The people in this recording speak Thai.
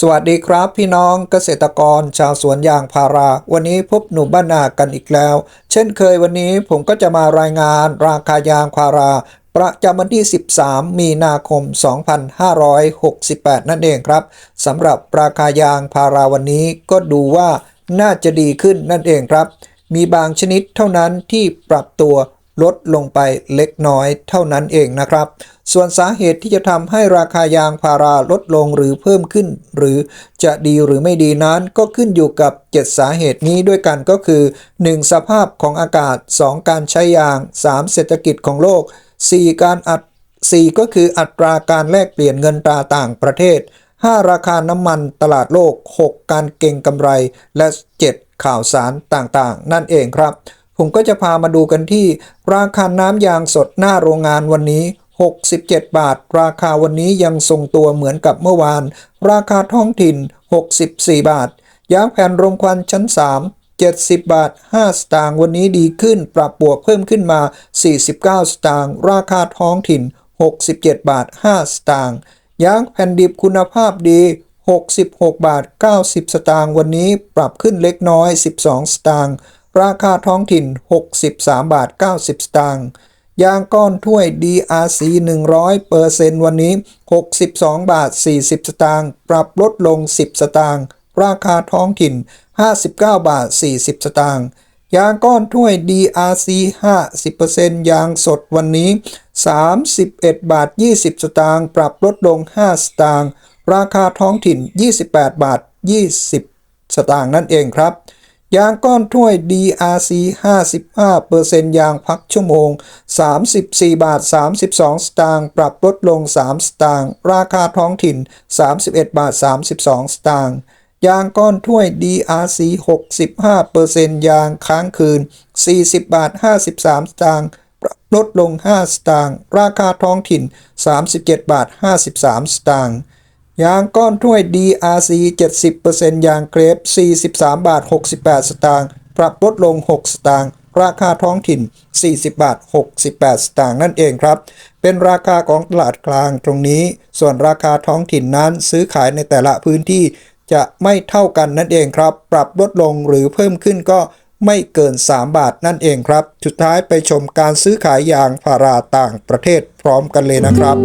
สวัสดีครับพี่น้องเกษตรกรชาวสวนยางพารา วันนี้พบหนุ่มบ้านนากันอีกแล้ว เช่นเคยวันนี้ผมก็จะมารายงานราคายางพารา ประจำวันที่ 13 มีนาคม 2568 นั่นเองครับสำหรับราคายางพาราวันนี้ก็ดูว่าน่าจะดีขึ้นนั่นเองครับ มีบางชนิดเท่านั้นที่ปรับตัว ลดลงไปเล็กน้อยเท่านั้นเองนะครับ ส่วนสาเหตุที่จะทำให้ราคายางพาราลดลงหรือเพิ่มขึ้น หรือจะดีหรือไม่ดีนั้นก็ขึ้นอยู่กับ 7 สาเหตุนี้ด้วยกันก็คือ 1. สภาพของอากาศ 2. การใช้ยาง 3. เศรษฐกิจของโลก 4. การอัด 4 ก็คืออัตราการแลกเปลี่ยนเงินตราต่างประเทศ 5. ราคาน้ำมันตลาดโลก 6. การเก็งกำไร และ 7. ข่าวสารต่างๆ นั่นเองครับ ผมก็จะพามาดูกันที่ ราคาน้ำยางสดหน้าโรงงานวันนี้ 67 บาท ราคาวันนี้ยังทรงตัวเหมือนกับเมื่อวาน ราคาท้องถิ่น 64 บาท ยางแผ่นรมควันชั้น 3 70 บาท 5 สตางค์วันนี้ดีขึ้นปรับบวกเพิ่มขึ้นมา 49 สตางค์ราคาท้องถิ่น 67 บาท 5 สตางค์ยางแผ่นดิบคุณภาพดี 66 บาท 90 สตางค์วันนี้ปรับขึ้นเล็กน้อย 12 สตางค์ ราคาท้องถิ่น 63 บาท 90 สตางค์ยางก้อนถ้วย DRC 100เปอร์เซนต์วันนี้ 62 บาท 40 สตางค์ปรับลดลง 10 สตางค์ราคาท้องถิ่น 59 บาท 40 สตางค์ยางก้อนถ้วย DRC 50%ยางสดวันนี้ 31 บาท 20 สตางค์ปรับลดลง 5 สตางค์ราคาท้องถิ่น 28 บาท 20 สตางค์นั่นเองครับ ยางก้อนถ้วย DRC 55%ยางพักชั่วโมง 34 บาท 32 สตางค์ ปรับลดลง 3 สตางค์ ราคาท้องถิ่น 31 บาท 32 สตางค์ยางก้อนถ้วย DRC 65%ยางค้างคืน 40 บาท 53 สตางค์ปรับลดลง 5 สตางค์ ราคาท้องถิ่น 37 บาท 53 สตางค์ ยางก้อนถ้วย DRC 70%ยางเกรฟ43 บาท 68 สตางค์ ปรับลดลง 6 สตางค์ ราคาท้องถิ่น 40 บาท 68 สตางค์นั่นเองครับ เป็นราคาของตลาดกลางตรงนี้ ส่วนราคาท้องถิ่นนั้นซื้อขายในแต่ละพื้นที่จะไม่เท่ากันนั่นเองครับ ปรับลดลงหรือเพิ่มขึ้นก็ไม่เกิน 3 บาทนั่นเองครับ สุดท้ายไปชมการซื้อขายยางพาราต่างประเทศพร้อมกันเลยนะครับ